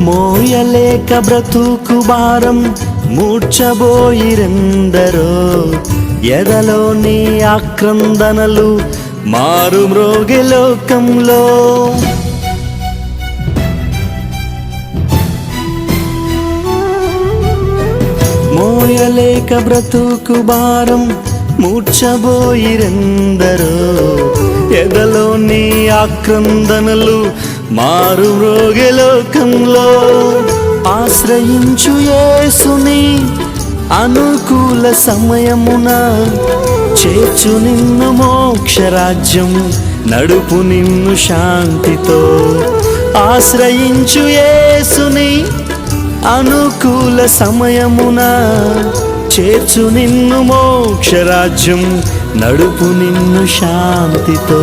మోయలేక బ్రతుకు భారం మూర్చబోయిరెందరో. ఎదలోని ఆక్రందనలు మారు మ్రోగి లోకంలో. మోయలేక బ్రతుకు భారం మూర్చబోయిరెందరో. ఎదలోని ఆక్రందనలు మారు మ్రోగి లోకంలో ఆశ్రయించు యేసుని అనుకూల సమయమున చేర్చు నిన్ను మోక్షరాజ్యం నడుపు నిన్ను శాంతితో. ఆశ్రయించు యేసుని అనుకూల సమయమున చేర్చు నిన్ను మోక్షరాజ్యం నడుపు నిన్ను శాంతితో.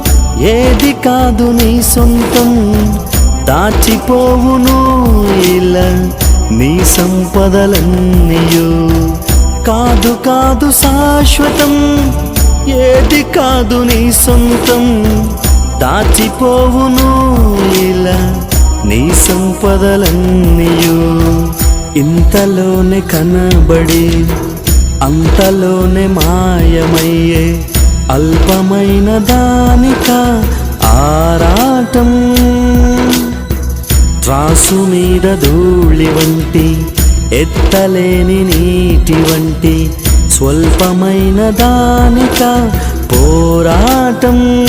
ఏది కాదు నీ సొంతం. దాచిపోవును ఇలా నీ సంపదలన్నీయు. కాదు కాదు శాశ్వతం. ఏది కాదు నీ సొంతం. దాచిపోవును ఇలా నీ సంపదలన్నీయు. ఇంతలోనే కనబడి అంతలోనే మాయమయ్యే అల్పమైన దానిక ఆరాటం. త్రాసు మీద ధూళి వంటి ఎత్తలేని నీటి వంటి స్వల్పమైన దానిక పోరాటం.